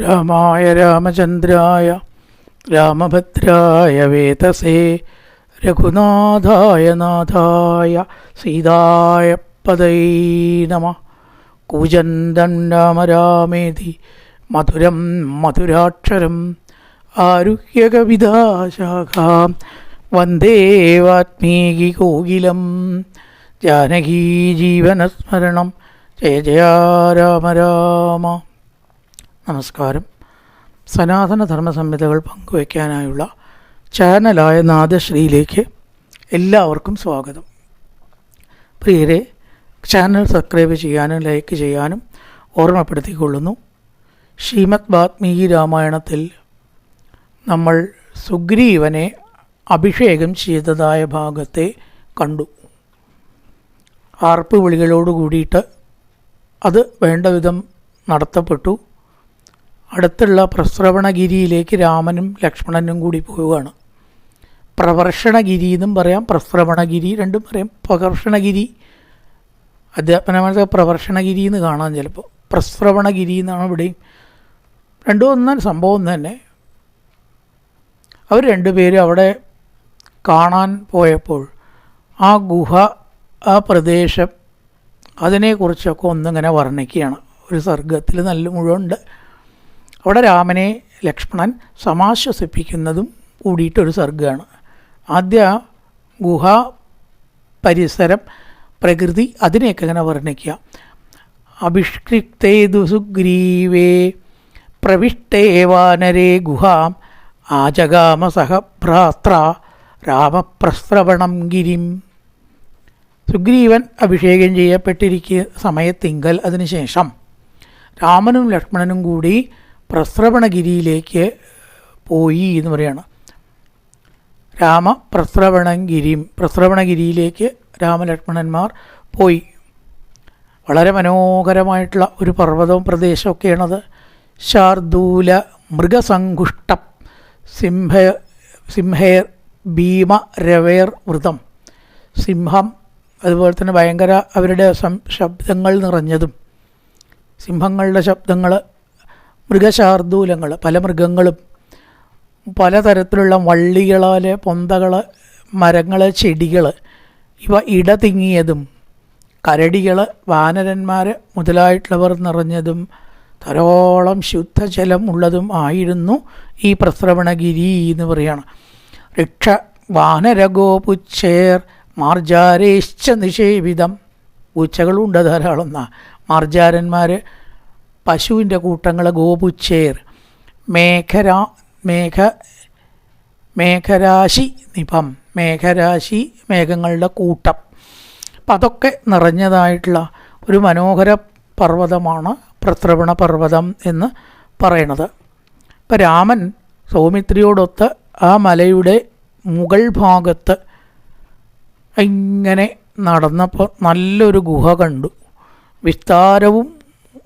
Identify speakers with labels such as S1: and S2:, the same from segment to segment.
S1: രാമായ രാമചന്ദ്രായ രാമഭദ്രായ വേതസേ രഘുനാഥായ നാഥായ സീതായ പദൈ നമ. കൂജന്തം രാമ രാമേതി മധുരം മധുരാക്ഷരം ആരുഹ്യകവിതാശാഖാം വന്ദേ വാത്മീകി കോകിലം. ജാനകീ ജീവനസ്മരണം ജയ ജയ രാമ രാമ. നമസ്കാരം. സനാതന ധർമ്മ ധർമ്മസംഹിതകൾ പങ്കുവയ്ക്കാനായുള്ള ചാനലായ നാദശ്രീയിലേക്ക് എല്ലാവർക്കും സ്വാഗതം. പ്രിയരെ ചാനൽ സബ്സ്ക്രൈബ് ചെയ്യാനും ലൈക്ക് ചെയ്യാനും ഓർമ്മപ്പെടുത്തിക്കൊള്ളുന്നു. ശ്രീമദ് വാത്മീകി രാമായണത്തിൽ നമ്മൾ സുഗ്രീവനെ അഭിഷേകം ചെയ്തതായ ഭാഗത്തെ കണ്ടു. ആർപ്പ് വിളികളോട് കൂടിയിട്ട് അത് വേണ്ട വിധം നടത്തപ്പെട്ടു. അടുത്തുള്ള പ്രസ്രവണഗിരിയിലേക്ക് രാമനും ലക്ഷ്മണനും കൂടി പോവുകയാണ്. പ്രവർഷണഗിരി എന്നും പറയാം പ്രസ്രവണഗിരി രണ്ടും പറയാം. പ്രകർഷണഗിരി അധ്യാപനമായ പ്രവർഷണഗിരി എന്ന് കാണാം ചിലപ്പോൾ. പ്രസ്രവണഗിരി എന്നാണ് ഇവിടെയും. രണ്ടും ഒന്നും സംഭവം തന്നെ. അവർ രണ്ടുപേരും അവിടെ കാണാൻ പോയപ്പോൾ ആ ഗുഹ ആ പ്രദേശം അതിനെക്കുറിച്ചൊക്കെ ഒന്നിങ്ങനെ വർണിക്കുകയാണ്. ഒരു സർഗത്തിൽ നല്ല മുഴുവനുണ്ട് അവിടെ രാമനെ ലക്ഷ്മണൻ സമാശ്വസിപ്പിക്കുന്നതും കൂടിയിട്ടൊരു സർഗമാണ് ആദ്യ ഗുഹ പരിസരം പ്രകൃതി അതിനെയൊക്കെ ഇങ്ങനെ വർണിക്കുക. അഭിഷ്കൃക്തേതു സുഗ്രീവേ പ്രവിഷ്ടേ വാനരേ ഗുഹാം സഹ സഹഭ്രാത്ര രാമപ്രസ്രവണം ഗിരിം. സുഗ്രീവൻ അഭിഷേകം ചെയ്യപ്പെട്ടിരിക്കുന്ന സമയത്തിങ്കൽ അതിനുശേഷം രാമനും ലക്ഷ്മണനും കൂടി പ്രസ്രവണഗിരിയിലേക്ക് പോയി എന്ന് പറയാണ്. രാമ പ്രസ്രവണഗിരിയും പ്രസ്രവണഗിരിയിലേക്ക് രാമലക്ഷ്മണന്മാർ പോയി. വളരെ മനോഹരമായിട്ടുള്ള ഒരു പർവതവും പ്രദേശമൊക്കെയാണത്. ശാർദൂല മൃഗസങ്കുഷ്ടം സിംഹ സിംഹേർ ഭീമ രവേർ വൃതം. സിംഹം അതുപോലെ തന്നെ ഭയങ്കര അവരുടെ ശബ്ദങ്ങൾ നിറഞ്ഞതും. സിംഹങ്ങളുടെ ശബ്ദങ്ങൾ മൃഗശാർദൂലങ്ങൾ പല മൃഗങ്ങളും പലതരത്തിലുള്ള വള്ളികളാൽ പൊന്തകൾ മരങ്ങൾ ചെടികൾ ഇവ ഇടതിങ്ങിയതും കരടികൾ വാനരന്മാർ മുതലായിട്ടുള്ളവർ നിറഞ്ഞതും ധാരോളം ശുദ്ധജലം ഉള്ളതും ആയിരുന്നു ഈ പ്രസ്രവണഗിരി എന്ന് പറയുകയാണ് ഋക്ഷ വാനരഗോപുച്ചേർ മാർജാരേശ്ച നിഷേവിതം. പൂച്ചകളുണ്ട് ധാരാളം മാർജാരന്മാർ പശുവിന്റെ കൂട്ടങ്ങൾ ഗോപുച്ചേർ മേഘര മേഘ മേഘരാശി നിപം മേഘരാശി മേഘങ്ങളുടെ കൂട്ടം. അപ്പം അതൊക്കെ നിറഞ്ഞതായിട്ടുള്ള ഒരു മനോഹര പർവതമാണ് പ്രത്രവണ പർവതം എന്ന് പറയണത്. ഇപ്പം രാമൻ സൗമിത്രിയോടൊത്ത് ആ മലയുടെ മുകൾ ഭാഗത്ത് ഇങ്ങനെ നടന്നപ്പോൾ നല്ലൊരു ഗുഹ കണ്ടു. വിസ്താരവും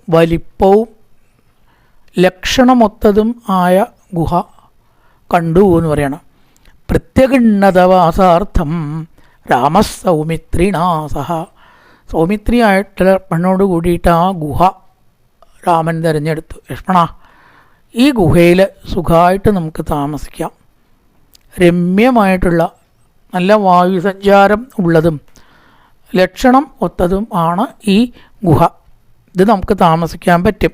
S1: വലിപ്പവും ലക്ഷണമൊത്തതും ആയ ഗുഹ കണ്ടു എന്ന് പറയണം. പ്രത്യഗണ്ണതവാസാർത്ഥം രാമസൗമിത്രിണാസഹ സൗമിത്രിയായിട്ടുള്ള പെണ്ണോട് കൂടിയിട്ട് ആ ഗുഹ രാമൻ തിരഞ്ഞെടുത്തു. ലക്ഷ്മണ ഈ ഗുഹയിൽ സുഖമായിട്ട് നമുക്ക് താമസിക്കാം. രമ്യമായിട്ടുള്ള നല്ല വായുസഞ്ചാരം ഉള്ളതും ലക്ഷണം ഒത്തതും ആണ് ഈ ഗുഹ. ഇത് നമുക്ക് താമസിക്കാൻ പറ്റും.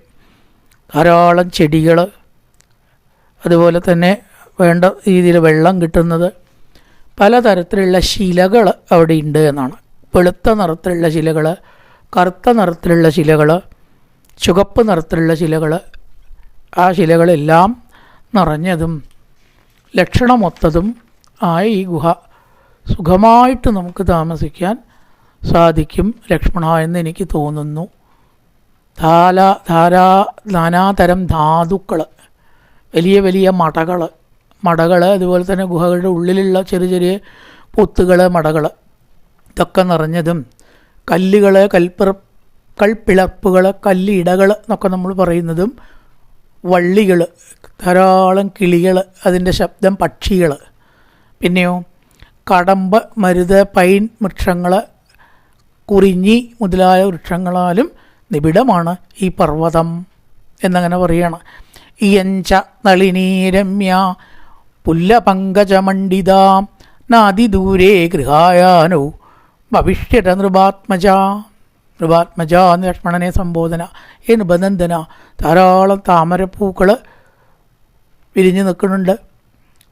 S1: ധാരാളം ചെടികൾ അതുപോലെ തന്നെ വേണ്ട രീതിയിൽ വെള്ളം കിട്ടുന്നത്. പലതരത്തിലുള്ള ശിലകൾ അവിടെ ഉണ്ട് എന്നാണ്. വെളുത്ത നിറത്തിലുള്ള ശിലകൾ കറുത്ത നിറത്തിലുള്ള ശിലകൾ ചുവപ്പ് നിറത്തിലുള്ള ശിലകൾ ആ ശിലകളെല്ലാം നിറഞ്ഞതും ലക്ഷണമൊത്തതും ആയ ഈ ഗുഹ സുഖമായിട്ട് നമുക്ക് താമസിക്കാൻ സാധിക്കും ലക്ഷ്മണ എന്ന് എനിക്ക് തോന്നുന്നു. ധാരാ ധാരാ നാനാതരം ധാതുക്കൾ വലിയ വലിയ മടകൾ മടകൾ അതുപോലെ തന്നെ ഗുഹകളുടെ ഉള്ളിലുള്ള ചെറിയ ചെറിയ പൊത്തുകൾ മടകൾ ഇതൊക്കെ നിറഞ്ഞതും കല്ലുകൾ കൽപ്പിറ കൽപ്പിളപ്പുകൾ കല്ലിടകൾ എന്നൊക്കെ നമ്മൾ പറയുന്നതും വള്ളികൾ ധാരാളം കിളികൾ അതിന്റെ ശബ്ദം പക്ഷികൾ പിന്നെയോ കടമ്പ് മരുത് പൈൻ വൃക്ഷങ്ങൾ കുറിഞ്ഞി മുതലായ വൃക്ഷങ്ങളാലും നിബിഡമാണ് ഈ പർവതം എന്നങ്ങനെ പറയാണ്. ഇയഞ്ച നളിനീരമ്യ പുല്ലപങ്കജമണ്ഡിത നാതിദൂരേ ഗൃഹായാനോ ഭവിഷ്യത നൃപാത്മജ. നൃപാത്മജ എന്ന് ലക്ഷ്മണനെ സംബോധന ഈ നിബന്ധന ധാരാളം താമരപ്പൂക്കൾ വിരിഞ്ഞു നിൽക്കുന്നുണ്ട്.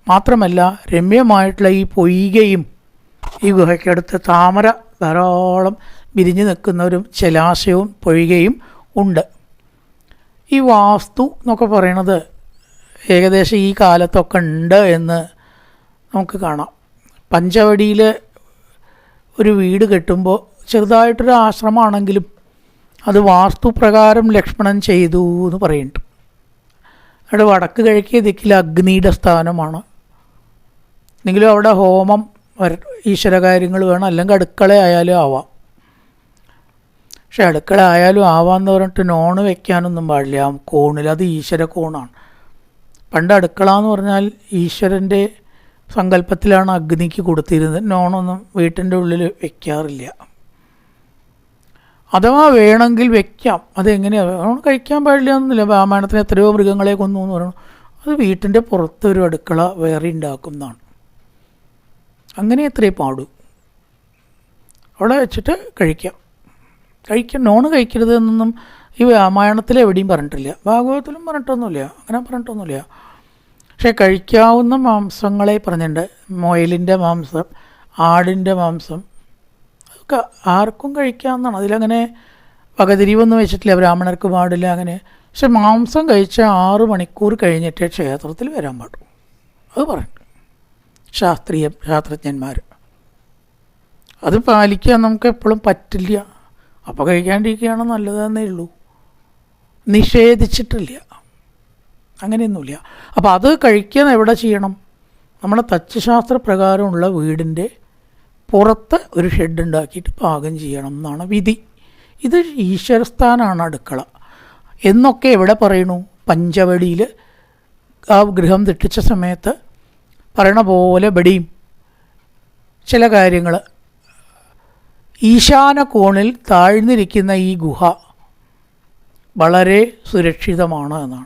S1: മാത്രമല്ല രമ്യമായിട്ടുള്ള ഈ പൊയ്കയും ഈ ഗുഹയ്ക്കടുത്ത് താമര ധാരാളം വിരിഞ്ഞു നിൽക്കുന്ന ഒരു ജലാശയവും പൊഴികയും ഉണ്ട്. ഈ വാസ്തു എന്നൊക്കെ പറയണത് ഏകദേശം ഈ കാലത്തൊക്കെ ഉണ്ട് എന്ന് നമുക്ക് കാണാം. പഞ്ചവടിയിൽ ഒരു വീട് കെട്ടുമ്പോൾ ചെറുതായിട്ടൊരു ആശ്രമമാണെങ്കിലും അത് വാസ്തുപ്രകാരം ലക്ഷ്മണൻ ചെയ്തു എന്ന് പറയുന്നുണ്ട്. അവിടെ വടക്ക് കിഴക്കേ ദിക്കിൽ അഗ്നിയുടെ സ്ഥാനമാണ്. എങ്കിലും അവിടെ ഹോമം ഈശ്വര കാര്യങ്ങൾ വേണം അല്ലെങ്കിൽ അടുക്കളയായാലും ആവാം. പക്ഷെ അടുക്കള ആയാലും ആവാന്ന് പറഞ്ഞിട്ട് നോണ് വെക്കാനൊന്നും പാടില്ല. കോണിൽ അത് ഈശ്വര കോണാണ്. പണ്ട് അടുക്കള എന്ന് പറഞ്ഞാൽ ഈശ്വരന്റെ സങ്കല്പത്തിലാണ് അഗ്നിക്ക് കൊടുത്തിരുന്നത്. നോണൊന്നും വീട്ടിന്റെ ഉള്ളിൽ വെക്കാറില്ല. അഥവാ വേണമെങ്കിൽ വെക്കാം. അതെങ്ങനെയാണ് നോൺ കഴിക്കാൻ പാടില്ല എന്നില്ല രാമായണത്തിന് എത്രയോ മൃഗങ്ങളെ കൊന്നു എന്ന് പറയണം അത് വീട്ടിന്റെ പുറത്തൊരു അടുക്കള വേറെ ഉണ്ടാക്കുന്നതാണ്. അങ്ങനെ എത്രയേ പാടൂ. അവിടെ വെച്ചിട്ട് കഴിക്കാം. കഴിക്കാൻ നോൺ കഴിക്കരുത് എന്നൊന്നും ഈ രാമായണത്തിൽ എവിടെയും പറഞ്ഞിട്ടില്ല. ഭാഗവതത്തിലും പറഞ്ഞിട്ടൊന്നുമില്ല. അങ്ങനെ പറഞ്ഞിട്ടൊന്നുമില്ല. പക്ഷേ കഴിക്കാവുന്ന മാംസങ്ങളെ പറഞ്ഞിട്ടുണ്ട്. മൊയലിന്റെ മാംസം ആടിന്റെ മാംസം അതൊക്കെ ആർക്കും കഴിക്കാവുന്നതാണ്. അതിലങ്ങനെ വകതിരിവൊന്നും വെച്ചിട്ടില്ല. ബ്രാഹ്മണർക്ക് പാടില്ല അങ്ങനെ. പക്ഷെ മാംസം കഴിച്ച ആറ് മണിക്കൂർ കഴിഞ്ഞിട്ടേ ക്ഷേത്രത്തിൽ വരാൻ പാടും അത് പറഞ്ഞു ശാസ്ത്രീയ ശാസ്ത്രജ്ഞന്മാർ അത് പാലിക്കാൻ നമുക്ക് എപ്പോഴും പറ്റില്ല. അപ്പോൾ കഴിക്കാണ്ടിരിക്കുകയാണ് നല്ലതെന്നേ ഉള്ളൂ. നിഷേധിച്ചിട്ടില്ല. അങ്ങനെയൊന്നുമില്ല. അപ്പോൾ അത് കഴിക്കാൻ എവിടെ ചെയ്യണം? നമ്മുടെ തച്ചുശാസ്ത്ര പ്രകാരമുള്ള വീടിന്റെ പുറത്ത് ഒരു ഷെഡ് ഉണ്ടാക്കിയിട്ട് പാകം ചെയ്യണം എന്നാണ് വിധി. ഇത് ഈശ്വരസ്ഥാനാണ് അടുക്കള. എന്നൊക്കെ എവിടെ പറയണു? പഞ്ചവടിയിൽ ആ ഗൃഹം തെട്ടിച്ച സമയത്ത് പറയണ പോലെ ബടിയും ചില കാര്യങ്ങൾ ഈശാന കോണിൽ താഴ്ന്നിരിക്കുന്ന ഈ ഗുഹ വളരെ സുരക്ഷിതമാണ് എന്നാണ്.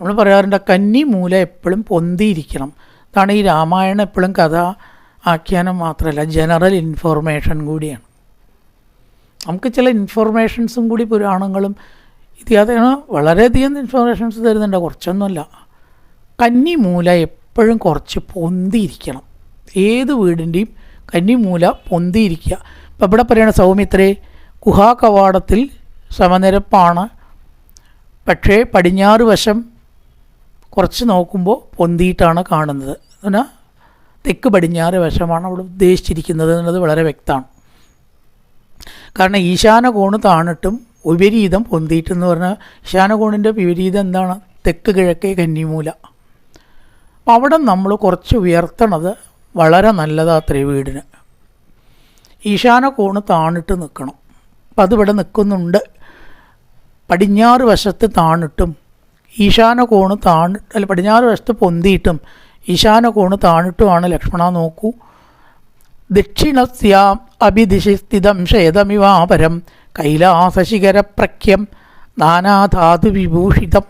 S1: നമ്മൾ പറയാറുണ്ട് കന്നി മൂല എപ്പോഴും പൊന്തിയിരിക്കണം. അതാണ് ഈ രാമായണം എപ്പോഴും കഥ ആഖ്യാനം മാത്രമല്ല ജനറൽ ഇൻഫോർമേഷൻ കൂടിയാണ്. നമുക്ക് ചില ഇൻഫോർമേഷൻസും കൂടി പുരാണങ്ങളും ഇതിയാതെയാണ് വളരെയധികം ഇൻഫോർമേഷൻസ് തരുന്നുണ്ട് കുറച്ചൊന്നുമല്ല. കന്നി മൂല എപ്പോഴും കുറച്ച് പൊന്തിയിരിക്കണം. ഏത് വീടിന്റെയും കന്നിമൂല പൊന്തിയിരിക്കുക. അപ്പോൾ ഇവിടെ പറയുന്ന സൗമിത്രേ ഗുഹാകവാടത്തിൽ സമനിരപ്പാണ്. പക്ഷേ പടിഞ്ഞാറ് വശം കുറച്ച് നോക്കുമ്പോൾ പൊന്തിയിട്ടാണ് കാണുന്നത്. എന്നാൽ തെക്ക് പടിഞ്ഞാറ് വശമാണ് അവിടെ ഉദ്ദേശിച്ചിരിക്കുന്നത് എന്നുള്ളത് വളരെ വ്യക്തമാണ്. കാരണം ഈശാന കോണ് താണിട്ടും വിപരീതം പൊന്തിയിട്ടെന്ന് പറഞ്ഞാൽ ഈശാന കോണിന്റെ വിപരീതം എന്താണ്? തെക്ക് കിഴക്കേ കന്നിമൂല. അപ്പം അവിടെ നമ്മൾ കുറച്ച് ഉയർത്തണത് വളരെ നല്ലതാത്രേ വീടിന് ഈശാന കോണ് താണിട്ട് നിൽക്കണം അപ്പം അതിവിടെ നിൽക്കുന്നുണ്ട് പടിഞ്ഞാറ് വശത്ത് താണിട്ടും ഈശാന കോണ് താണി അല്ല പടിഞ്ഞാറ് വശത്ത് പൊന്തിയിട്ടും ഈശാന കോണ് താണിട്ടുമാണ് ലക്ഷ്മണ നോക്കൂ. ദക്ഷിണസ്യാം അഭിദിശി സ്ഥിതം ക്ഷേതമിവാപരം കൈലാസശിഖരപ്രഖ്യം നാനാധാതു വിഭൂഷിതം.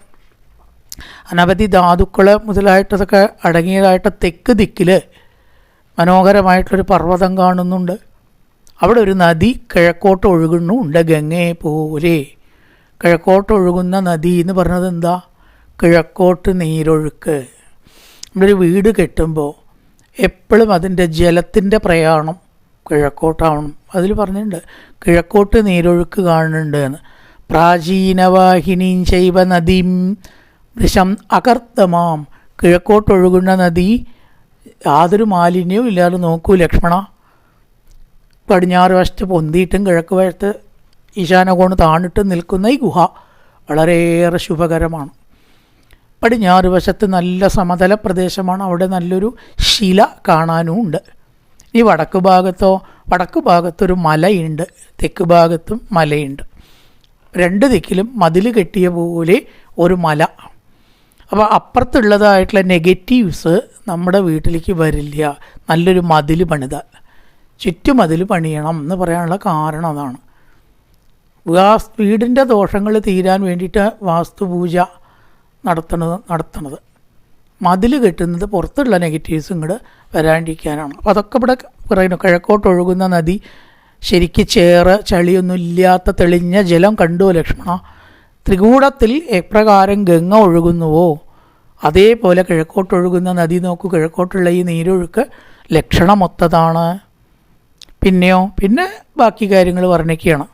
S1: അനവധി ധാതുക്കൾ മുതലായിട്ടതൊക്കെ അടങ്ങിയതായിട്ട് തെക്ക് ദിക്കിൽ മനോഹരമായിട്ടൊരു പർവതം കാണുന്നുണ്ട്. അവിടെ ഒരു നദി കിഴക്കോട്ട് ഒഴുകുന്നുണ്ട് ഗംഗയെ പോലെ. കിഴക്കോട്ട് ഒഴുകുന്ന നദി എന്ന് പറഞ്ഞത് എന്താ? കിഴക്കോട്ട് നീരൊഴുക്ക്. നമ്മളൊരു വീട് കെട്ടുമ്പോൾ എപ്പോഴും അതിന്റെ ജലത്തിന്റെ പ്രയാണം കിഴക്കോട്ടാവണം. അതിൽ പറഞ്ഞിട്ടുണ്ട് കിഴക്കോട്ട് നീരൊഴുക്ക് കാണുന്നുണ്ട് എന്ന്. പ്രാചീനവാഹിനീം ശൈവ നദീം വൃശം അകർത്തമാം കിഴക്കോട്ടൊഴുകുന്ന നദി യാതൊരു മാലിന്യവും ഇല്ലാതെ നോക്കൂ ലക്ഷ്മണ. പടിഞ്ഞാറ് വശത്ത് പൊന്തിയിട്ടും കിഴക്ക് വശത്ത് ഈശാനകോണ് താണിട്ട് നിൽക്കുന്ന ഈ ഗുഹ വളരെയേറെ ശുഭകരമാണ്. പടിഞ്ഞാറ് വശത്ത് നല്ല സമതല പ്രദേശമാണ്. അവിടെ നല്ലൊരു ശില കാണാനും ഉണ്ട്. ഈ വടക്ക് ഭാഗത്തോ വടക്ക് ഭാഗത്തൊരു മലയുണ്ട്. തെക്ക് ഭാഗത്തും മലയുണ്ട്. രണ്ട് ദിക്കിലും മതിൽ കെട്ടിയ പോലെ ഒരു മല. അപ്പോൾ അപ്പുറത്തുള്ളതായിട്ടുള്ള നെഗറ്റീവ്സ് നമ്മുടെ വീട്ടിലേക്ക് വരില്ല. നല്ലൊരു മതിൽ പണിത. ചുറ്റുമതിൽ പണിയണം എന്ന് പറയാനുള്ള കാരണം അതാണ്. വാസ് വീടിന്റെ ദോഷങ്ങൾ തീരാൻ വേണ്ടിയിട്ട് വാസ്തുപൂജ നടത്തണത് നടത്തണത്. മതിൽ കെട്ടുന്നത് പുറത്തുള്ള നെഗറ്റീവ്സ് ഇങ്ങോട്ട് വരാണ്ടിരിക്കാനാണ്. അപ്പോൾ അതൊക്കെ ഇവിടെ പറയുന്നു. കിഴക്കോട്ട് ഒഴുകുന്ന നദി ശരിക്ക് ചേറ് ചളിയൊന്നും ഇല്ലാത്ത തെളിഞ്ഞ ജലം കണ്ടു ലക്ഷ്മണ. ത്രികൂടത്തിൽ എപ്രകാരം ഗംഗ ഒഴുകുന്നുവോ? അതേപോലെ കിഴക്കോട്ടൊഴുകുന്ന നദി നോക്കു. കിഴക്കോട്ടുള്ള ഈ നീരൊഴുക്ക് ലക്ഷണമൊത്തതാണ്. പിന്നെയോ? പിന്നെ ബാക്കി കാര്യങ്ങൾ വർണിക്കുകയാണ്.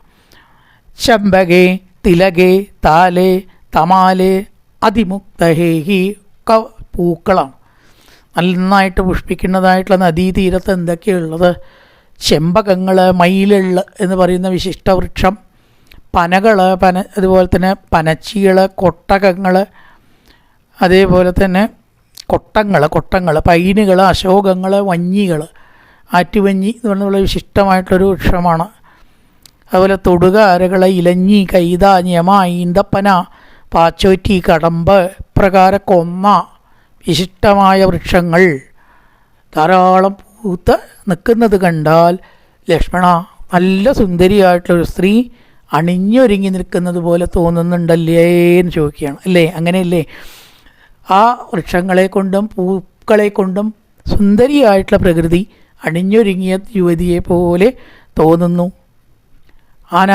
S1: ചമ്പകേ തിലകേ താലേ തമാലേ അതിമുക്തഹേഹി ഒക്കെ പൂക്കളാണ്. നന്നായിട്ട് പുഷ്പിക്കുന്നതായിട്ടുള്ള നദീതീരത്ത് എന്തൊക്കെയുള്ളത് ചെമ്പകങ്ങൾ മയിലുള്ള എന്ന് പറയുന്ന വിശിഷ്ടവൃക്ഷം പനകൾ പന അതുപോലെ തന്നെ പനച്ചികൾ കൊട്ടകങ്ങൾ അതേപോലെ തന്നെ കൊട്ടങ്ങൾ കൊട്ടങ്ങൾ പൈനുകൾ അശോകങ്ങൾ വഞ്ഞികൾ ആറ്റുവഞ്ഞി എന്ന് പറഞ്ഞുള്ള വിശിഷ്ടമായിട്ടൊരു വൃക്ഷമാണ്. അതുപോലെ തൊടുക ഇലഞ്ഞി കൈത ഞമ ഈന്തപ്പന പാച്ചോറ്റി കടമ്പ് പ്രകാര കൊന്ന വിശിഷ്ടമായ വൃക്ഷങ്ങൾ. ധാരാളം പൂത്ത് നിൽക്കുന്നത് കണ്ടാൽ ലക്ഷ്മണ നല്ല സുന്ദരിയായിട്ടുള്ളൊരു സ്ത്രീ അണിഞ്ഞൊരുങ്ങി നിൽക്കുന്നത് പോലെ തോന്നുന്നുണ്ടല്ലേ എന്ന് ചോദിക്കുകയാണ്. അല്ലേ? അങ്ങനെയല്ലേ? ആ വൃക്ഷങ്ങളെ കൊണ്ടും പൂക്കളെ കൊണ്ടും സുന്ദരിയായിട്ടുള്ള പ്രകൃതി അണിഞ്ഞൊരുങ്ങിയ യുവതിയെ പോലെ തോന്നുന്നു. ആന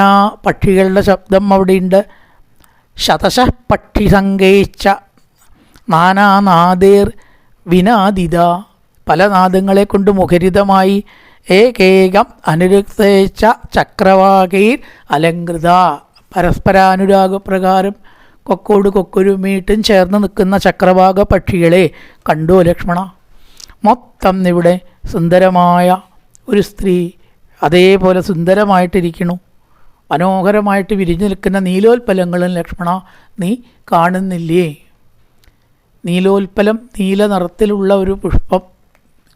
S1: പക്ഷികളുടെ ശബ്ദം അവിടെയുണ്ട്. ശതശ പക്ഷി സങ്കേച്ച നാനാനാദേർ വിനാദിത പല നാദങ്ങളെ കൊണ്ട് മുഖരിതമായി ഏകേകം അനുരക്തേച്ച ചക്രവാകീർ അലങ്കൃത പരസ്പരാനുരാഗപ്രകാരം കൊക്കോട് കൊക്കൊരുമീട്ടും ചേർന്ന് നിൽക്കുന്ന ചക്രവാക പക്ഷികളെ കണ്ടു ലക്ഷ്മണ. മൊത്തം ഇവിടെ സുന്ദരമായ ഒരു സ്ത്രീ അതേപോലെ സുന്ദരമായിട്ടിരിക്കണു മനോഹരമായിട്ട് വിരിഞ്ഞു നിൽക്കുന്ന നീലോൽപ്പലങ്ങളും ലക്ഷ്മണ നീ കാണുന്നില്ലേ? നീലോൽപ്പലം നീല നിറത്തിലുള്ള ഒരു പുഷ്പം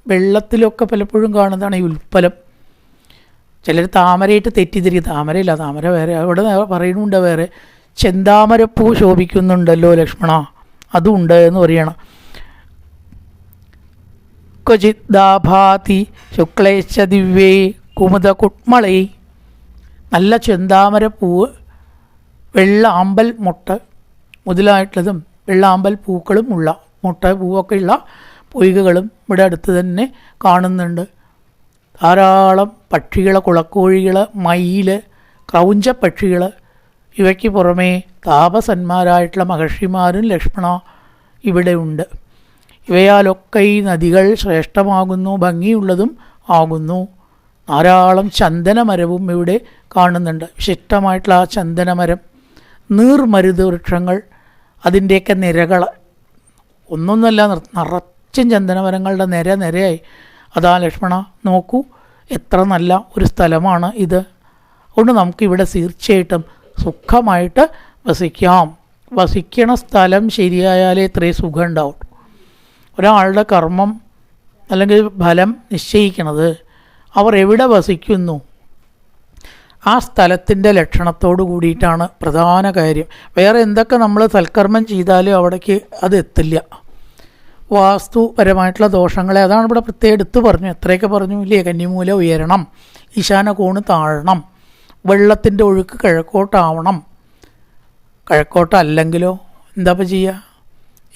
S1: വെള്ളത്തിലൊക്കെ പലപ്പോഴും കാണുന്നതാണ് ഈ ഉൽപ്പലം. ചിലർ താമരയിട്ട് തെറ്റിദ്ധരി താമരയില്ല താമര വേറെ. അവിടെ പറയുന്നുണ്ട് വേറെ. ചെന്താമരപ്പൂ ശോഭിക്കുന്നുണ്ടല്ലോ ലക്ഷ്മണ. അതുണ്ട് എന്ന് പറയണം. ക്വചിദാഭാതി ശുക്ലേശ ദിവ്യേ കുമുദ കുട്മളൈ നല്ല ചെന്താമരപ്പൂവ് വെള്ള ആമ്പൽ മുട്ട. മുതലായിട്ടുള്ളതും വെള്ളാമ്പൽ പൂക്കളും ഉള്ള മുട്ട പൂവൊക്കെ ഉള്ള പൊയ്കകളും ഇവിടെ അടുത്ത് തന്നെ കാണുന്നുണ്ട്. ധാരാളം പക്ഷികൾ കുളക്കോഴികൾ മയിൽ ക്രൗഞ്ച പക്ഷികൾ ഇവയ്ക്ക് പുറമേ താപസന്മാരായിട്ടുള്ള മഹർഷിമാരും ലക്ഷ്മണ ഇവിടെ ഉണ്ട്. ഇവയാലൊക്കെ ഈ നദികൾ ശ്രേഷ്ഠമാകുന്നു ഭംഗിയുള്ളതും ആകുന്നു. ധാരാളം ചന്ദനമരവും ഇവിടെ കാണുന്നുണ്ട്. വിശിഷ്ടമായിട്ടുള്ള ആ ചന്ദനമരം നീർമരുത് വൃക്ഷങ്ങൾ അതിന്റെയൊക്കെ നിരകൾ ഒന്നൊന്നല്ല നിറച്ചും ചന്ദനമരങ്ങളുടെ നിര നിരയായി. അതാ ലക്ഷ്മണ നോക്കൂ എത്ര നല്ല ഒരു സ്ഥലമാണ് ഇത്. അതുകൊണ്ട് നമുക്കിവിടെ തീർച്ചയായിട്ടും സുഖമായിട്ട് വസിക്കാം. വസിക്കണ സ്ഥലം ശരിയായാലേ ഇത്രയും സുഖം ഉണ്ടാവും ഒരാളുടെ കർമ്മം അല്ലെങ്കിൽ ഫലം നിശ്ചയിക്കണത് അവർ എവിടെ വസിക്കുന്നു? ആ സ്ഥലത്തിന്റെ ലക്ഷണത്തോട് കൂടിയിട്ടാണ് പ്രധാന കാര്യം. വേറെ എന്തൊക്കെ നമ്മൾ സൽക്കർമ്മം ചെയ്താലും അവിടേക്ക് അത് എത്തില്ല. വാസ്തുപരമായിട്ടുള്ള ദോഷങ്ങളെ അതാണ് ഇവിടെ പ്രത്യേകം എടുത്തു പറഞ്ഞു. എത്രയൊക്കെ പറഞ്ഞു? ഇല്ലേ? കന്നിമൂല ഉയരണം ഈശാന കോണ് താഴണം വെള്ളത്തിന്റെ ഒഴുക്ക് കിഴക്കോട്ടാവണം. കിഴക്കോട്ടല്ലെങ്കിലോ? എന്താ ഇപ്പം ചെയ്യുക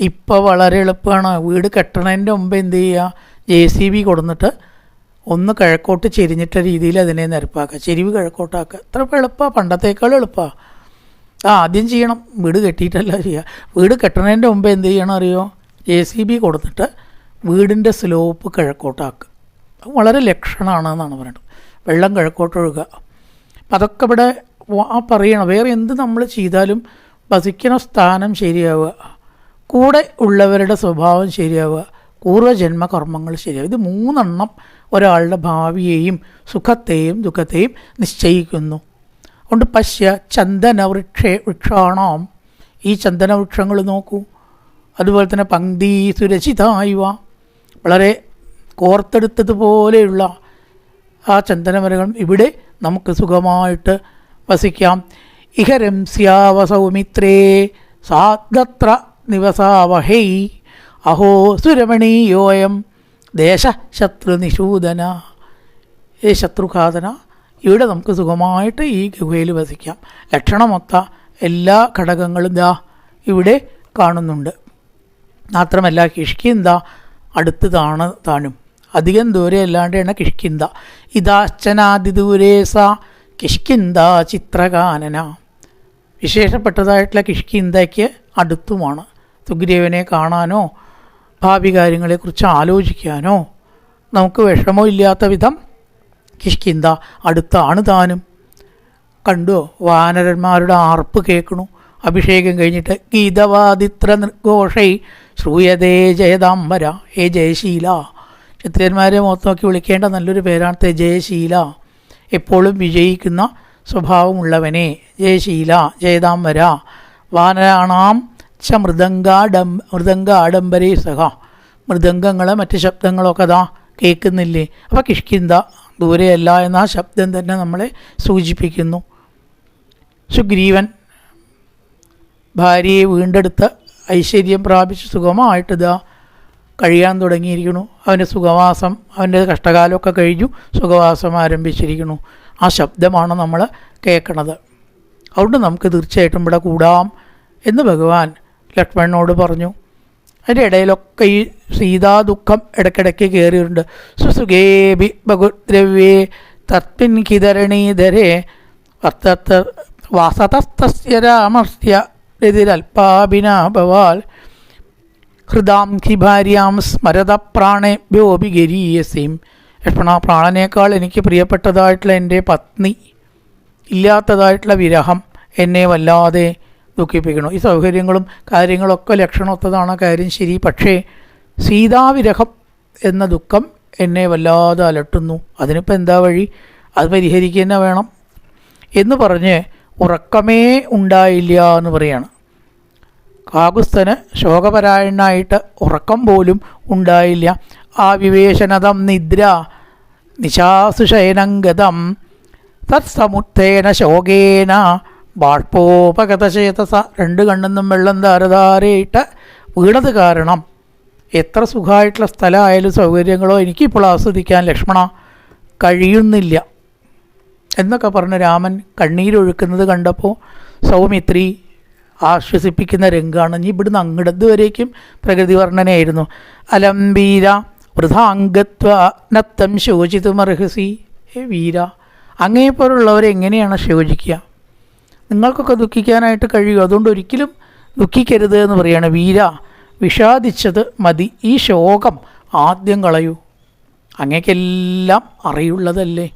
S1: ഇപ്പോൾ വളരെ എളുപ്പമാണ്. വീട് കെട്ടണതിന്റെ മുമ്പ് എന്ത് ചെയ്യുക ജെ സി ബി കൊടുന്നിട്ട് ഒന്ന് കിഴക്കോട്ട് ചെരിഞ്ഞിട്ട രീതിയിൽ അതിനെ നിരപ്പാക്കുക. ചെരിവ് കിഴക്കോട്ടാക്കുക. എത്ര എളുപ്പമാണ് പണ്ടത്തേക്കാൾ എളുപ്പമാണ് ആ ആദ്യം ചെയ്യണം. വീട് കെട്ടിയിട്ടല്ല ചെയ്യുക വീട് കെട്ടണതിന്റെ മുമ്പ് എന്ത് ചെയ്യണം അറിയോ? ജെ സി ബി കൊടുത്തിട്ട് വീടിന്റെ സ്ലോപ്പ് കിഴക്കോട്ടാക്കുക. വളരെ ലക്ഷണമാണ് എന്നാണ് പറയുന്നത്. വെള്ളം കിഴക്കോട്ട് ഒഴുകുക അപ്പം അതൊക്കെ ഇവിടെ ആ പറയണം. വേറെ എന്ത് നമ്മൾ ചെയ്താലും വസിക്കുന്ന സ്ഥാനം ശരിയാവുക. കൂടെ ഉള്ളവരുടെ സ്വഭാവം ശരിയാവുക. പൂർവജന്മ കർമ്മങ്ങൾ ശരിയാവുക. ഇത് മൂന്നെണ്ണം ഒരാളുടെ ഭാവിയെയും സുഖത്തെയും ദുഃഖത്തെയും നിശ്ചയിക്കുന്നു. അതുകൊണ്ട് പശ്യ ചന്ദന വൃക്ഷേ വൃക്ഷാണാം. ഈ ചന്ദന വൃക്ഷങ്ങൾ നോക്കൂ. അതുപോലെ തന്നെ പങ്ക്തി സുരക്ഷിതമായുവ വളരെ കോർത്തെടുത്തതുപോലെയുള്ള ആ ചന്ദനമരങ്ങൾ ഇവിടെ നമുക്ക് സുഖമായിട്ട് വസിക്കാം. ഇഹരംസ്യാവസൗമിത്രേ സാദത്ര നിവസാവഹൈ. അഹോ സുരമണീയോയം ദേശശത്രുനിഷൂദന. ഏ ശത്രുഘാതന ഇവിടെ നമുക്ക് സുഖമായിട്ട് ഈ ഗുഹയിൽ വസിക്കാം. ലക്ഷണമൊത്ത എല്ലാ ഘടകങ്ങളും ദാ ഇവിടെ കാണുന്നുണ്ട്. മാത്രമല്ല കിഷ്കിന്ത അടുത്തതാണ് താനും. അധികം ദൂരെ അല്ലാണ്ടാണ് കിഷ്കിന്ത ഇതാശ്ചനാതിദൂരേ സ കിഷ്കിന്ത ചിത്രകാനന. വിശേഷപ്പെട്ടതായിട്ടുള്ള കിഷ്കിന്തയ്ക്ക് അടുത്തുമാണ്. സുഗ്രീവനെ കാണാനോ ഭാവി കാര്യങ്ങളെക്കുറിച്ച് ആലോചിക്കാനോ നമുക്ക് വിഷമോ ഇല്ലാത്ത വിധം കിഷ്കിന്ത അടുത്താണ് താനും. കണ്ടോ വാനരന്മാരുടെ ആർപ്പ് കേൾക്കണു. അഭിഷേകം കഴിഞ്ഞിട്ട് ഗീതവാദിത്ര നിർഘോഷൈ ശ്രൂയതേ ജയദാംബര ഹേ ജയശീല. ക്ഷത്രിയന്മാരെ മുഖത്ത് നോക്കി വിളിക്കേണ്ട നല്ലൊരു പേരാണ് തേ ജയശീല. എപ്പോഴും വിജയിക്കുന്ന സ്വഭാവമുള്ളവനെ. ജയശീല ജയദാംബര വാനരാണാം ച മൃദംഗാഡം മൃദംഗാഡംബരേ സഹ. മൃദംഗങ്ങൾ മറ്റ് ശബ്ദങ്ങളൊക്കെ അതാ കേൾക്കുന്നില്ലേ? അപ്പോൾ കിഷ്കിന്ത ദൂരെയല്ല എന്ന ആ ശബ്ദം തന്നെ നമ്മളെ സൂചിപ്പിക്കുന്നു. സുഗ്രീവൻ ഭാര്യയെ വീണ്ടെടുത്ത് ഐശ്വര്യം പ്രാപിച്ച് സുഖമായിട്ട് ഇതാ കഴിയാൻ തുടങ്ങിയിരിക്കുന്നു. അവന്റെ സുഖവാസം അവന്റെ കഷ്ടകാലമൊക്കെ കഴിഞ്ഞു സുഖവാസം ആരംഭിച്ചിരിക്കുന്നു. ആ ശബ്ദമാണ് നമ്മൾ കേൾക്കണത്. അതുകൊണ്ട് നമുക്ക് തീർച്ചയായിട്ടും ഇവിടെ കൂടാം എന്ന് ഭഗവാൻ ലക്ഷ്മണനോട് പറഞ്ഞു. അതിന്റെ ഇടയിലൊക്കെ ഈ സീതാ ദുഃഖം ഇടയ്ക്കിടയ്ക്ക് കയറിയിട്ടുണ്ട്. സുസുഖേബി ഭഗുദ്രവ്യേ തത്പിൻ കിതരണീധരേ വർത്തത്ത വാസതസ്തസ്യ രാമസ്യ രതിരൽപാഭിനാഭവാൽ ഹൃദാം ഹി ഭാര്യാം സ്മരത പ്രാണേഭ്യോപി ഗരീയസീം ലക്ഷ്മണ പ്രാണനേക്കാൾ എനിക്ക് പ്രിയപ്പെട്ടതായിട്ടുള്ള എന്റെ പത്നി ഇല്ലാത്തതായിട്ടുള്ള വിരഹം എന്നെ വല്ലാതെ ദുഃഖിപ്പിക്കണം ഈ സൗകര്യങ്ങളും കാര്യങ്ങളൊക്കെ ലക്ഷണമൊത്തതാണ് കാര്യം ശരി. പക്ഷേ സീതാവിരഹം എന്ന ദുഃഖം എന്നെ വല്ലാതെ അലട്ടുന്നു. അതിനിപ്പോൾ എന്താ വഴി? അത് പരിഹരിക്കുക തന്നെ വേണം എന്ന് പറഞ്ഞ് ഉറക്കമേ ഉണ്ടായില്ല എന്ന് പറയാണ്. കാകുസ്തന് ശോകപരായണനായിട്ട് ഉറക്കം പോലും ഉണ്ടായില്ല. ആ വിവേശനതം നിദ്ര നിശാസുശയനംഗതം തത്സമുത്തേന ശോകേന ബാഷ്പോപഗതചേതസ രണ്ട് കണ്ണെന്നും വെള്ളം ധാരധാരയിട്ട് വീണത് കാരണം എത്ര സുഖമായിട്ടുള്ള സ്ഥലമായാലും സൗകര്യങ്ങളോ എനിക്കിപ്പോൾ ആസ്വദിക്കാൻ ലക്ഷ്മണ കഴിയുന്നില്ല. എന്നൊക്കെ പറഞ്ഞ് രാമൻ കണ്ണീരൊഴുക്കുന്നത് കണ്ടപ്പോൾ സൗമിത്രി ആശ്വസിപ്പിക്കുന്ന രംഗമാണ്. ഇനി ഇവിടുന്ന് അങ്ങടത് വരേക്കും പ്രകൃതി വർണനയായിരുന്നു. അലംബീര വൃഥാംഗത്വ നത്തം ശോചിതുമർഹസി ഹേ വീര അങ്ങേപ്പോലുള്ളവരെ എങ്ങനെയാണ് ശോചിക്കുക? നിങ്ങൾക്കൊക്കെ ദുഃഖിക്കാനായിട്ട് കഴിയും. അതുകൊണ്ട് ഒരിക്കലും ദുഃഖിക്കരുത് എന്ന് പറയാണ് വീര. വിഷാദിച്ചത് മതി. ഈ ശോകം ആദ്യം കളയൂ. അങ്ങേക്കെല്ലാം അറിയുള്ളതല്ലേ?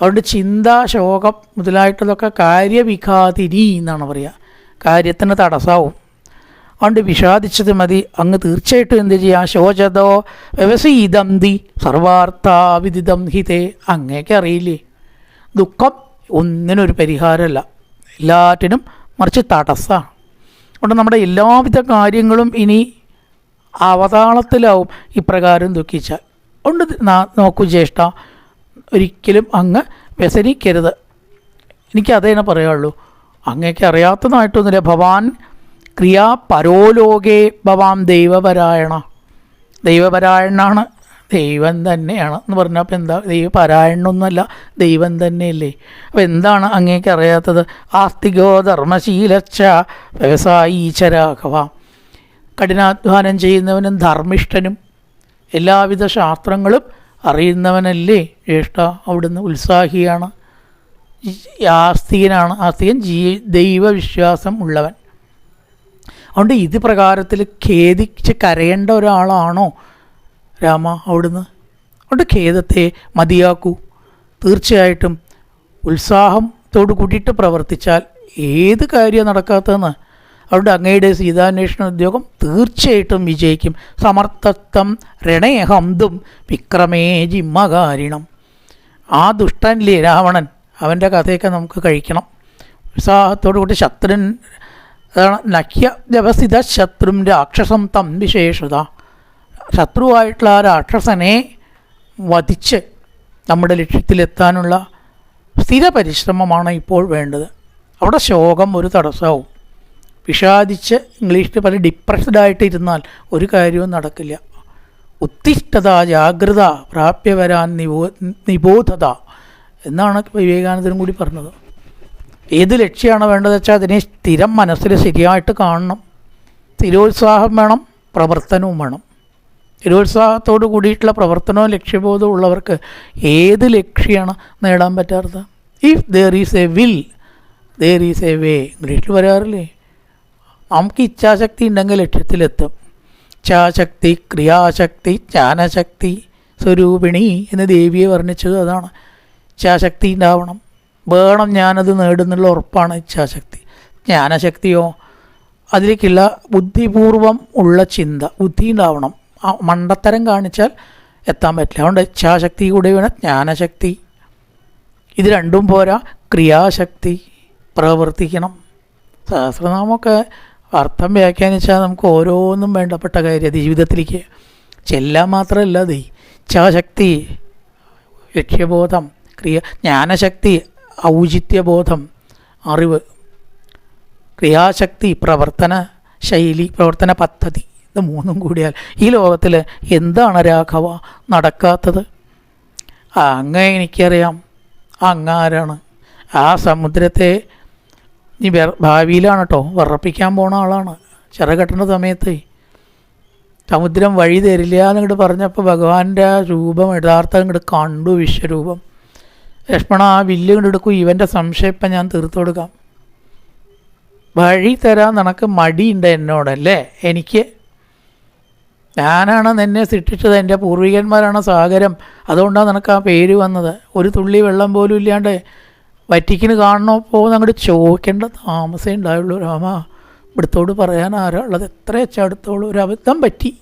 S1: അതുകൊണ്ട് ചിന്ത ശോകം മുതലായിട്ടുള്ളതൊക്കെ കാര്യവിഘാതിരി എന്നാണ് പറയുക. കാര്യത്തിന് തടസ്സാവും. അതുകൊണ്ട് വിഷാദിച്ചത് മതി. അങ്ങ് തീർച്ചയായിട്ടും എന്ത് ചെയ്യുക ശോചതോ വ്യവസീതം ദി സർവാർത്ഥാവിദിതം ഹിതേ. അങ്ങേക്ക് അറിയില്ലേ? ദുഃഖം ഒന്നിനൊരു പരിഹാരമല്ല. എല്ലാറ്റിനും മറിച്ച് തടസ്സമാണ് അതുകൊണ്ട് നമ്മുടെ എല്ലാവിധ കാര്യങ്ങളും ഇനി അവതാളത്തിലാവും. ഇപ്രകാരം ദുഃഖിച്ചാൽ. നാ- നോക്കൂ ജ്യേഷ്ഠ. ഒരിക്കലും അങ്ങ് വ്യസനിക്കരുത്. എനിക്ക് അതേനെ പറയാനുള്ളൂ. അങ്ങേക്ക് അറിയാത്തതായിട്ടൊന്നുമില്ല. ഭവാൻ ക്രിയാ പരോലോകേ ഭവാൻ ദൈവപരായണ. ദൈവപരായണനാണ്. ദൈവം തന്നെയാണ് എന്ന് പറഞ്ഞാൽ അപ്പോൾ എന്താ? ദൈവപരായണമൊന്നുമല്ല ദൈവം തന്നെയല്ലേ? അപ്പോൾ എന്താണ് അങ്ങേക്ക് അറിയാത്തത്? ആസ്തികോ ധർമ്മശീലച്ച വ്യവസായീചരാഘവ കഠിനാധ്വാനം ചെയ്യുന്നവനും ധർമ്മിഷ്ഠനും എല്ലാവിധ ശാസ്ത്രങ്ങളും അറിയുന്നവനല്ലേ ജ്യേഷ്ഠ അവിടുന്ന് ഉത്സാഹിയാണ്. ആസ്തികനാണ് ആസ്തികൻ ജീ ദൈവവിശ്വാസം ഉള്ളവൻ. അതുകൊണ്ട് ഇത് പ്രകാരത്തിൽ ഖേദിച്ച് കരയേണ്ട ഒരാളാണോ രാമ അവിടുന്ന്? അതുകൊണ്ട് ഖേദത്തെ മതിയാക്കൂ. തീർച്ചയായിട്ടും ഉത്സാഹത്തോട് കൂട്ടിയിട്ട് പ്രവർത്തിച്ചാൽ ഏത് കാര്യം നടക്കാത്തതെന്ന് അതുകൊണ്ട് അങ്ങയുടെ സീതാന്വേഷണ ഉദ്യോഗം തീർച്ചയായിട്ടും വിജയിക്കും. സമർത്ഥത്വം രണേഹന്തും വിക്രമേ ജിമ്മകാരിണം. ആ ദുഷ്ടനില്ലേ രാവണൻ? അവന്റെ കഥയൊക്കെ നമുക്ക് കഴിക്കണം. ഉത്സാഹത്തോടു കൂടി ശത്രുൻ നഖ്യ വ്യവസ്ഥിത ശത്രും രാക്ഷസം തം വിശേഷത. ശത്രുവായിട്ടുള്ള ആ രാക്ഷസനെ വധിച്ച് നമ്മുടെ ലക്ഷ്യത്തിലെത്താനുള്ള സ്ഥിര പരിശ്രമമാണ് ഇപ്പോൾ വേണ്ടത്. അവിടെ ശോകം ഒരു തടസ്സവും വിഷാദിച്ച് ഇംഗ്ലീഷിൽ പല ഡിപ്രസ്ഡ് ആയിട്ട് ഇരുന്നാൽ ഒരു കാര്യവും നടക്കില്ല. ഉത്തിഷ്ഠത ജാഗ്രത പ്രാപ്യവരാൻ നിബോ നിബോധത എന്നാണ് വിവേകാനന്ദനും കൂടി പറഞ്ഞത്. ഏത് ലക്ഷ്യമാണ് വേണ്ടത് വെച്ചാൽ അതിനെ സ്ഥിരം മനസ്സിൽ ശരിയായിട്ട് കാണണം. സ്ഥിരോത്സാഹം വേണം പ്രവർത്തനവും വേണം. സ്ഥിരോത്സാഹത്തോട് കൂടിയിട്ടുള്ള പ്രവർത്തനവും ലക്ഷ്യബോധവും ഉള്ളവർക്ക് ഏത് ലക്ഷ്യമാണ് നേടാൻ പറ്റാത്തത്? If there is a will there is a way ഇംഗ്ലീഷിൽ പറയാറില്ലേ? നമുക്ക് ഇച്ഛാശക്തി ഉണ്ടെങ്കിൽ ലക്ഷ്യത്തിലെത്തും. ഇച്ഛാശക്തി ക്രിയാശക്തി ജ്ഞാനശക്തി സ്വരൂപിണി എന്ന് ദേവിയെ വർണിച്ചത് അതാണ്. ഇച്ഛാശക്തി ഉണ്ടാവണം. വേണം ഞാനത് നേടുന്നുള്ള ഉറപ്പാണ് ഇച്ഛാശക്തി. ജ്ഞാനശക്തിയോ അതിലേക്കുള്ള ബുദ്ധിപൂർവം ഉള്ള ചിന്ത ബുദ്ധി ഉണ്ടാവണം. ആ മണ്ടത്തരം കാണിച്ചാൽ എത്താൻ പറ്റില്ല. അതുകൊണ്ട് ഇച്ഛാശക്തി കൂടെ വേണം ജ്ഞാനശക്തി. ഇത് രണ്ടും പോരാ. ക്രിയാശക്തി. പ്രവർത്തിക്കണം. സഹസ്രനാമമൊക്കെ അർത്ഥം വ്യാഖ്യാനിച്ചാൽ നമുക്ക് ഓരോന്നും വേണ്ടപ്പെട്ട കാര്യം ജീവിതത്തിലേക്ക് ചെല്ലാൻ മാത്രമല്ല അത് ഇച്ഛാശക്തി ലക്ഷ്യബോധം ക്രിയ ജ്ഞാനശക്തി ഔചിത്യബോധം അറിവ് ക്രിയാശക്തി പ്രവർത്തന ശൈലി പ്രവർത്തന പദ്ധതി ഇത് മൂന്നും കൂടിയാൽ ഈ ലോകത്തിൽ എന്താണ് രാഘവ നടക്കാത്തത്? അങ്ങ് എനിക്കറിയാം അങ്ങാരാണ് ആ സമുദ്രത്തെ നീ ഭാവിയിലാണ് കേട്ടോ വിറപ്പിക്കാൻ പോണ ആളാണ്. ചിറകെട്ടുന്ന സമയത്ത്. സമുദ്രം വഴി തരില്ല എന്നിങ്ങോട്ട് പറഞ്ഞപ്പോൾ ഭഗവാന്റെ രൂപം യഥാർത്ഥം ഇങ്ങോട്ട് കണ്ടു വിശ്വരൂപം. ലക്ഷ്മണ ആ വില്ല് ഇങ്ങോട്ട് എടുക്കും ഇവന്റെ സംശയം ഇപ്പം ഞാൻ തീർത്തു കൊടുക്കാം. വഴി തരാൻ നിനക്ക് മടിയുണ്ട് എന്നോടല്ലേ? എനിക്ക്. ഞാനാണ് നിന്നെ സൃഷ്ടിച്ചത് എന്റെ പൂർവികന്മാരാണ് സാഗരം. അതുകൊണ്ടാണ് നിനക്ക് ആ പേര് വന്നത്. ഒരു തുള്ളി വെള്ളം പോലും ഇല്ലാണ്ട് വറ്റിക്കിന് പോകുന്ന അങ്ങോട്ട് ചോദിക്കേണ്ട താമസേ ഉണ്ടായുള്ളൂ രാമ. ഇവിടുത്തോട് പറയാൻ ആരാ ഉള്ളത്? എത്ര അച്ചടുത്തോളൂ ഒരു അബദ്ധം പറ്റി?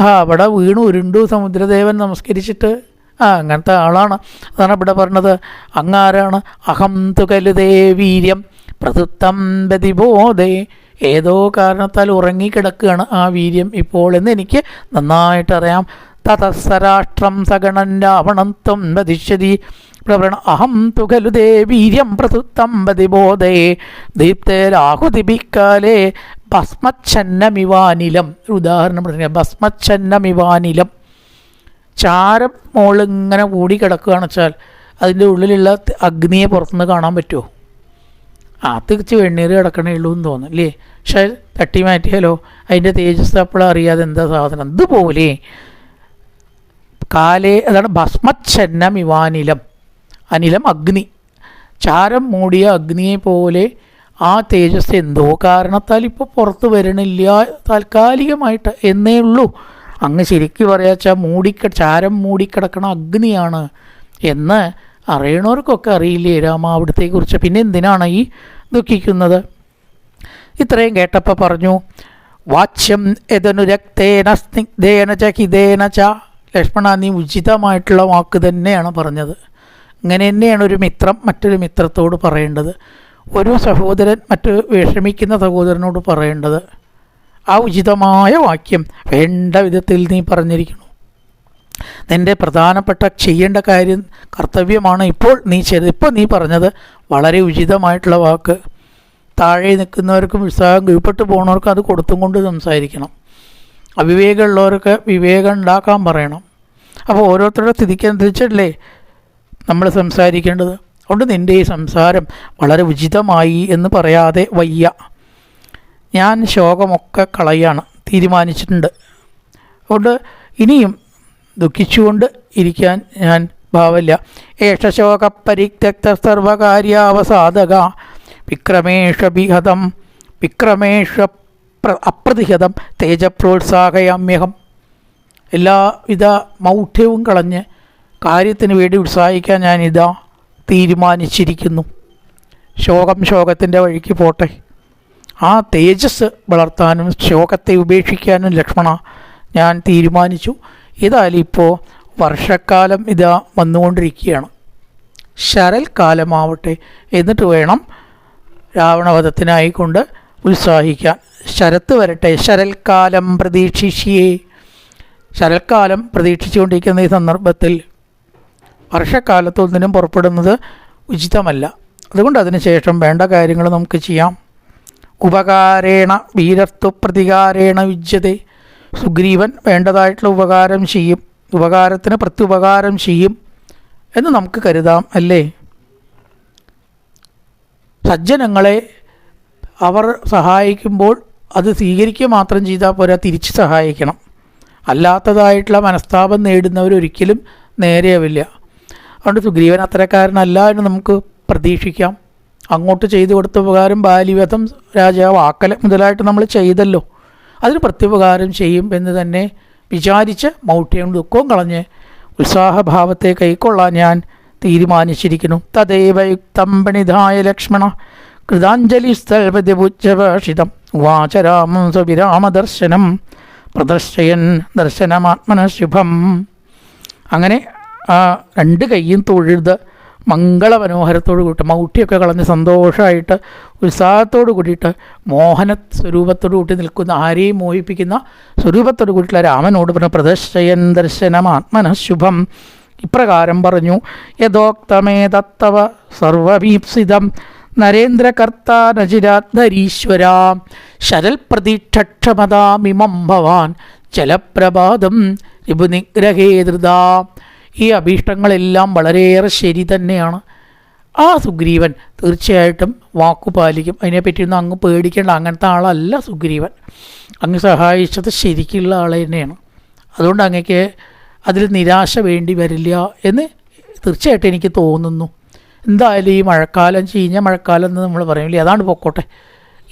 S1: ആ അവിടെ വീണു ഉരുണ്ടു സമുദ്രദേവൻ നമസ്കരിച്ചിട്ട്. ആ അങ്ങനത്തെ ആളാണ്. അതാണ് ഇവിടെ പറഞ്ഞത്. അങ്ങാരാണ്? അഹം തുകലുതേ വീര്യം പ്രതുത്തം ബതിബോധേ ഏതോ കാരണത്താൽ ഉറങ്ങിക്കിടക്കുകയാണ് ആ വീര്യം ഇപ്പോൾ എന്ന് എനിക്ക് നന്നായിട്ടറിയാം. തതസ്സരാഷ്ട്രം സഗണൻ രാവണത്വം വധിഷ്യതി. പ്രവണ അഹം തുകലുതേ വീര്യം പ്രതുത്തം ദീപ്തേ ദീപ്തേരാഹുതിപിക്കാലേ ഭസ്മച്ഛന്നമിവാനിലം. ഒരു ഉദാഹരണം പറഞ്ഞ ഭസ്മച്ഛന്നമിവാനിലം. ചാരം മോളിങ്ങനെ കൂടി കിടക്കുകയാണ് വെച്ചാൽ അതിന്റെ ഉള്ളിലുള്ള അഗ്നിയെ പുറത്തുനിന്ന് കാണാൻ പറ്റുമോ? ആ തിരിച്ച് വെണ്ണീർ കിടക്കണേ ഉള്ളൂ എന്ന് തോന്നും അല്ലേ? പക്ഷെ തട്ടി മാറ്റിയാലോ? അതിന്റെ തേജസ് അപ്പോൾ അറിയാതെ എന്താ സാധനം? ഇതുപോലെ കാലേ അതാണ് ഭസ്മച്ഛന്നം ഇവാനിലം അനിലം അഗ്നി. ചാരം മൂടിയ അഗ്നിയെ പോലെ ആ തേജസ് എന്തോ കാരണത്താൽ ഇപ്പോൾ പുറത്ത് വരണില്ല. താൽക്കാലികമായിട്ട് എന്നേ ഉള്ളൂ. അങ്ങ് ശരിക്കും പറയാച്ചാൽ മൂടിക്ക ചാരം മൂടിക്കിടക്കണ അഗ്നിയാണ് എന്ന് അറിയണവർക്കൊക്കെ അറിയില്ലേ രാമ അവിടുത്തെക്കുറിച്ച്. പിന്നെ എന്തിനാണ് ഈ ദുഃഖിക്കുന്നത്? ഇത്രയും കേട്ടപ്പോൾ പറഞ്ഞു വാച്യം യദനുരക്തേന സ്നിഗ്ധേന ച ഹിതേന ച. ലക്ഷ്മണ നീ ഉചിതമായിട്ടുള്ള വാക്ക് തന്നെയാണ് പറഞ്ഞത്. ഇങ്ങനെ തന്നെയാണ് ഒരു മിത്രം മറ്റൊരു മിത്രത്തോട് പറയേണ്ടത്. ഒരു സഹോദരൻ മറ്റു വിഷമിക്കുന്ന സഹോദരനോട് പറയേണ്ടത്. ആ ഉചിതമായ വാക്യം വേണ്ട വിധത്തിൽ നീ പറഞ്ഞിരിക്കുന്നു. നിന്റെ പ്രധാനപ്പെട്ട ചെയ്യേണ്ട കാര്യം കർത്തവ്യമാണ്. ഇപ്പോൾ നീ ചെയ്ത് ഇപ്പോൾ നീ പറഞ്ഞത് വളരെ ഉചിതമായിട്ടുള്ള വാക്ക്. താഴെ നിൽക്കുന്നവർക്കും ഉത്സാഹം കീഴ്പ്പെട്ട് പോകുന്നവർക്കും അത് കൊടുത്തും കൊണ്ട് സംസാരിക്കണം. അവിവേകമുള്ളവർക്ക് വിവേകം ഉണ്ടാക്കാൻ പറയണം. അപ്പോൾ ഓരോരുത്തരുടെ സ്ഥിതിക്കനുസരിച്ചല്ലേ നമ്മൾ സംസാരിക്കേണ്ടത്? അതുകൊണ്ട് നിന്റെ ഈ സംസാരം വളരെ ഉചിതമായി എന്ന് പറയാതെ വയ്യ. ഞാൻ ശോകമൊക്കെ കളയാണ് തീരുമാനിച്ചിട്ടുണ്ട്. അതുകൊണ്ട് ഇനിയും ദുഃഖിച്ചുകൊണ്ട് ഇരിക്കാൻ ഞാൻ ഭാവമില്ല ഏഷശോക പരിത്യക്ത സർവകാര്യാവസാധക വിക്രമേഷഭിഹതം വിക്രമേഷ പ്ര അപ്രതിഹതം തേജപ്രോത്സാഹയാമ്യഹം. എല്ലാവിധ മൗഢ്യവും കളഞ്ഞ് കാര്യത്തിന് വേണ്ടി ഉത്സാഹിക്കാൻ ഞാനിതാ തീരുമാനിച്ചിരിക്കുന്നു. ശോകം ശോകത്തിന്റെ വഴിക്ക് പോട്ടെ. ആ തേജസ് വളർത്താനും ശോകത്തെ ഉപേക്ഷിക്കാനും ലക്ഷ്മണ ഞാൻ തീരുമാനിച്ചു. ഇതാലിപ്പോൾ വർഷക്കാലം ഇതാ വന്നുകൊണ്ടിരിക്കുകയാണ്. ശരൽക്കാലമാവട്ടെ എന്നിട്ട് വേണം രാവണവധത്തിനായിക്കൊണ്ട് ഉത്സാഹിക്കാൻ. ശരത്ത് വരട്ടെ. ശരൽക്കാലം പ്രതീക്ഷിച്ചേ. ശരൽക്കാലം പ്രതീക്ഷിച്ചുകൊണ്ടിരിക്കുന്ന ഈ സന്ദർഭത്തിൽ വർഷക്കാലത്തൊന്നിനും പുറപ്പെടുന്നത് ഉചിതമല്ല. അതുകൊണ്ട് അതിനുശേഷം വേണ്ട കാര്യങ്ങൾ നമുക്ക് ചെയ്യാം. ഉപകാരേണ വീരത്വ പ്രതികാരേണ വിജ്യതേ. സുഗ്രീവൻ വേണ്ടതായിട്ടുള്ള ഉപകാരം ചെയ്യും. ഉപകാരത്തിന് പ്രത്യുപകാരം ചെയ്യും എന്ന് നമുക്ക് കരുതാം അല്ലേ? സജ്ജനങ്ങളെ അവർ സഹായിക്കുമ്പോൾ അത് സ്വീകരിക്കുക മാത്രം ചെയ്താൽ പോരാ തിരിച്ച് സഹായിക്കണം. അല്ലാത്തതായിട്ടുള്ള മനസ്താപം നേടുന്നവരൊരിക്കലും നേരെയാവില്ല. അതുകൊണ്ട് സുഗ്രീവൻ അത്തരക്കാരനല്ല എന്ന് നമുക്ക് പ്രതീക്ഷിക്കാം. അങ്ങോട്ട് ചെയ്തു കൊടുത്ത ഉപകാരം ബാലിവധം രാജാവ് ആക്കല മുതലായിട്ട് നമ്മൾ ചെയ്തല്ലോ. അതിന് പ്രത്യുപകാരം ചെയ്യും എന്ന് തന്നെ വിചാരിച്ച് മൗഢ്യവും ദുഃഖവും കളഞ്ഞ് ഉത്സാഹഭാവത്തെ കൈക്കൊള്ളാൻ ഞാൻ തീരുമാനിച്ചിരിക്കുന്നു. തദൈവ യുക്തം പണിതായ ലക്ഷ്മണ കൃതാഞ്ജലി സ്ഥൽപതിപുജ്ജഭാഷിതം വാചരാമം സ്വവിരാമദർശനം പ്രദർശയൻ ദർശനമാത്മന ശുഭം. അങ്ങനെ ആ രണ്ട് കൈയും തൊഴുത് മംഗളമനോഹരത്തോട് കൂട്ടി മൗട്ടിയൊക്കെ കളഞ്ഞ് സന്തോഷമായിട്ട് ഉത്സാഹത്തോട് കൂടിയിട്ട് മോഹന സ്വരൂപത്തോട് കൂട്ടി നിൽക്കുന്ന ആരെയും മോഹിപ്പിക്കുന്ന സ്വരൂപത്തോട് കൂട്ടിയിട്ടുള്ള രാമനോട് പറഞ്ഞ പ്രദർശയൻ ദർശനം ആത്മന ശുഭം ഇപ്രകാരം പറഞ്ഞു യഥോക്തമേ തത്തവ സർവമീപ്സിതം നരേന്ദ്രകർത്താനജിരാധരീശ്വര ശരൽ പ്രതീക്ഷക്ഷമതാമിമം ഭവാൻ ജലപ്രഭാതം രിപുനിഗ്രഹേ ധൃത ഈ അഭീഷ്ടങ്ങളെല്ലാം വളരെയേറെ ശരി തന്നെയാണ്. ആ സുഗ്രീവൻ തീർച്ചയായിട്ടും വാക്കു പാലിക്കും അതിനെപ്പറ്റിയൊന്നും അങ്ങ് പേടിക്കേണ്ട. അങ്ങനത്തെ ആളല്ല സുഗ്രീവൻ. അങ്ങ് സഹായിച്ചത് ശരിക്കുള്ള ആൾ തന്നെയാണ്. അതുകൊണ്ട് അങ്ങക്ക് അതിൽ നിരാശ വേണ്ടി വരില്ല എന്ന് തീർച്ചയായിട്ടും എനിക്ക് തോന്നുന്നു. എന്തായാലും ഈ മഴക്കാലം ചീഞ്ഞ മഴക്കാലം എന്ന് നമ്മൾ പറയില്ലേ അതാണ് പൊക്കോട്ടെ.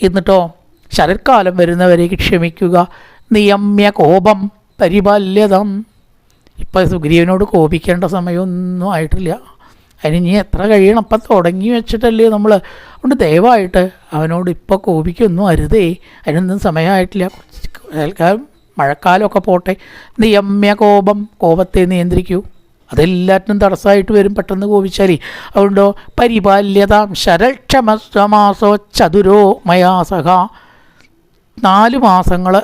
S1: എന്നിട്ടോ ശരത്കാലം വരുന്നവരേക്ക് ക്ഷമിക്കുക. നിയമ്യ കോപം പരിപാല്യതം ഇപ്പം സുഗ്രീവനോട് കോപിക്കേണ്ട സമയമൊന്നും ആയിട്ടില്ല. അതിന് നീ എത്ര കഴിയണം? അപ്പം തുടങ്ങി വെച്ചിട്ടല്ലേ നമ്മൾ അതുകൊണ്ട് ദയവായിട്ട് അവനോട് ഇപ്പോൾ കോപിക്കൊന്നും അരുതേ. അതിനൊന്നും സമയമായിട്ടില്ല തൽക്കാലം മഴക്കാലമൊക്കെ പോട്ടെ. നിയമ്യ കോപം കോപത്തെ നിയന്ത്രിക്കൂ. അതെല്ലാറ്റിനും തടസ്സമായിട്ട് വരും പെട്ടെന്ന് കോപിച്ചാലേ. അതുകൊണ്ടോ പരിപാല്യതാം ശരക്ഷമസമാസോ ചതുരോ മയാസഹ നാല് മാസങ്ങൾ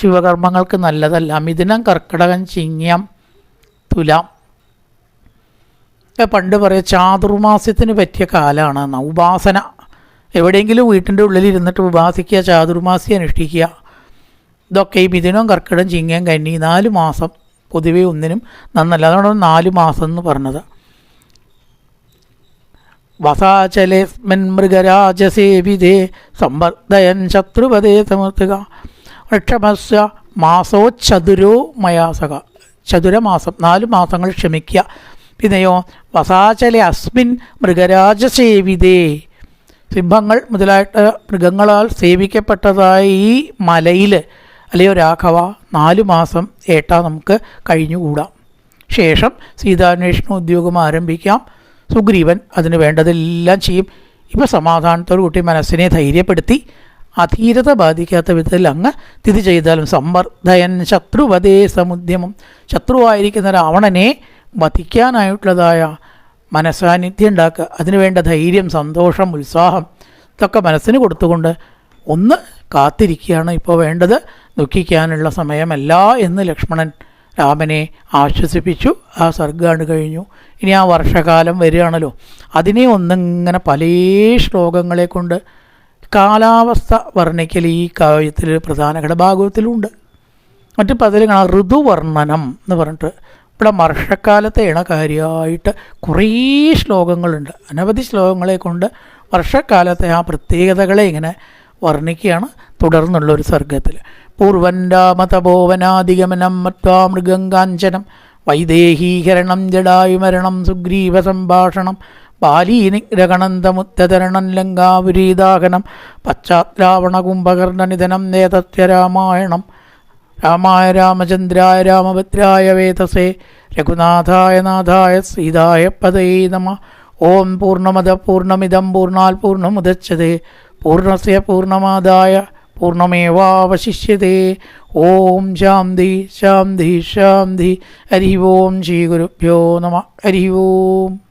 S1: ശിവകർമ്മങ്ങൾക്ക് നല്ലതല്ല. മിഥുനം കർക്കിടകം ചിങ്ങം തുലാം പണ്ട് പറയാം ചാതുർമാസ്യത്തിന് പറ്റിയ കാലമാണ് ഉപാസന. എവിടെയെങ്കിലും വീട്ടിന്റെ ഉള്ളിൽ ഇരുന്നിട്ട് ഉപാസിക്കുക ചാതുർമാസ്യം അനുഷ്ഠിക്കുക. ഇതൊക്കെ ഈ മിഥുനം കർക്കിടം ചിങ്ങയും കന്നി നാല് മാസം പൊതുവേ ഒന്നിനും നന്നല്ല. അതുകൊണ്ടാണ് നാല് മാസം എന്ന് പറഞ്ഞത്. വസാചലേസ്മൻ മൃഗരാജസേവിതേ സംവർദ്ധയൻ ശത്രുപതേ സമർത്തുക വൃക്ഷമസ്യ മാസോ ചതുരോ മയാസക. ചതുരമാസം നാല് മാസങ്ങൾ ക്ഷമിക്കുക. പിന്നെയോ വസാചലെ അസ്മിൻ മൃഗരാജസേവിതേ. സിംഹങ്ങൾ മുതലായിട്ട് മൃഗങ്ങളാൽ സേവിക്കപ്പെട്ടതായ ഈ മലയിൽ അല്ലയോ രാഘവ നാലു മാസം ഏട്ടാ നമുക്ക് കഴിഞ്ഞുകൂടാം. ശേഷം സീതാന്വേഷണ ഉദ്യോഗം ആരംഭിക്കാം. സുഗ്രീവൻ അതിന് വേണ്ടതെല്ലാം ചെയ്യും. ഇപ്പോൾ സമാധാനത്തോടു കൂട്ടി മനസ്സിനെ ധൈര്യപ്പെടുത്തി അധീരത ബാധിക്കാത്ത വിധത്തിൽ അങ്ങ് തിഥി ചെയ്താലും സമ്മർദ്ദയൻ ശത്രുവതേ സമുദ്യമം. ശത്രുവായിരിക്കുന്ന രാവണനെ വധിക്കാനായിട്ടുള്ളതായ മനസാന്നിധ്യം ഉണ്ടാക്കുക. അതിനുവേണ്ട ധൈര്യം സന്തോഷം ഉത്സാഹം ഇതൊക്കെ മനസ്സിന് കൊടുത്തുകൊണ്ട് ഒന്ന് കാത്തിരിക്കുകയാണ് ഇപ്പോൾ വേണ്ടത്. ദുഃഖിക്കാനുള്ള സമയമല്ല എന്ന് ലക്ഷ്മണൻ രാമനെ ആശ്വസിപ്പിച്ചു. ആ സർഗാണ് കഴിഞ്ഞു. ഇനി ആ വർഷകാലം വരികയാണല്ലോ. അതിനെ ഒന്നിങ്ങനെ പല ശ്ലോകങ്ങളെ കൊണ്ട് കാലാവസ്ഥ വർണിക്കൽ ഈ കാവ്യത്തിൽ പ്രധാന ഘടഭാഗവത്തിലുണ്ട് മറ്റ് പതിൽ കാണാം ഋതുവർണനം എന്ന് പറഞ്ഞിട്ട് ഇവിടെ വർഷക്കാലത്തെയാണ് കാര്യമായിട്ട് കുറേ ശ്ലോകങ്ങളുണ്ട്. അനവധി ശ്ലോകങ്ങളെ കൊണ്ട് വർഷക്കാലത്തെ ആ പ്രത്യേകതകളെ ഇങ്ങനെ വർണിക്കുകയാണ് തുടർന്നുള്ള ഒരു സർഗത്തിൽ. പൂർവൻ രാമതപോവനാധിഗമനം മത്വാ മൃഗം കാഞ്ചനം വൈദേഹീകരണം ജടായുമരണം സുഗ്രീവ സംഭാഷണം ബാലീനിഗ്രഹണന്തമുത്തരണം ലങ്കാപുരീദാഹനം പശ്ചാത്രാവണ കുംഭകർണനിധനം നേതത്യ രാമായണം രാമായ രാമചന്ദ്രായ രാമഭദ്രായ വേതസേ രഘുനാഥായ നാഥായ സീതായ പദേ നമ. ഓം പൂർണമത പൂർണമിതം പൂർണാൽ പൂർണമുദച്ഛതേ പൂർണസ്യ പൂർണമാദായ പൂർണമേവാവശിഷ്യതേ ഓം ശാന്തി ശാന്തി ശാന്തി ഹരി ഓം ശ്രീ ഗുരുഭ്യോ നമ. ഹരി ഓം.